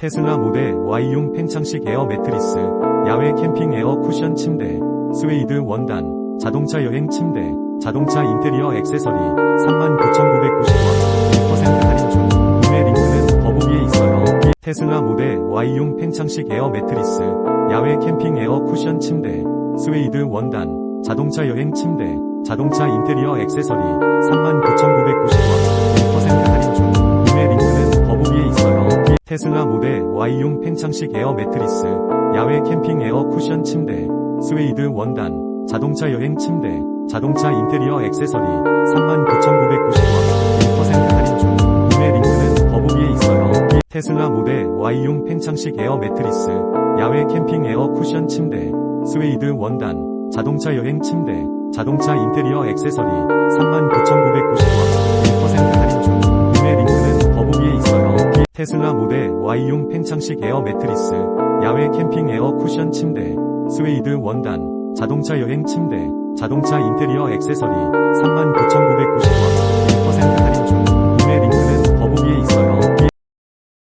테슬라 모델 Y용 팽창식 에어 매트리스, 야외 캠핑 에어 쿠션 침대, 스웨이드 원단, 자동차 여행 침대, 자동차 인테리어 액세서리 39,990원 1% 할인 중 구매 링크는 더보기에 있어요. 테슬라 모델 Y용 팽창식 에어 매트리스, 야외 캠핑 에어 쿠션 침대, 스웨이드 원단, 자동차 여행 침대, 자동차 인테리어 액세서리 39,990원 테슬라 모델 Y용 팽창식 에어 매트리스, 야외 캠핑 에어 쿠션 침대, 스웨이드 원단, 자동차 여행 침대, 자동차 인테리어 액세서리 39,990원 1% 할인 중 구매 링크는 더보기에 있어요. 테슬라 모델 Y용 팽창식 에어 매트리스, 야외 캠핑 에어 쿠션 침대, 스웨이드 원단, 자동차 여행 침대, 자동차 인테리어 액세서리 39,990원 1% 할인 테슬라 모델 Y용 팽창식 에어 매트리스, 야외 캠핑 에어 쿠션 침대, 스웨이드 원단, 자동차 여행 침대, 자동차 인테리어 액세서리 39,990원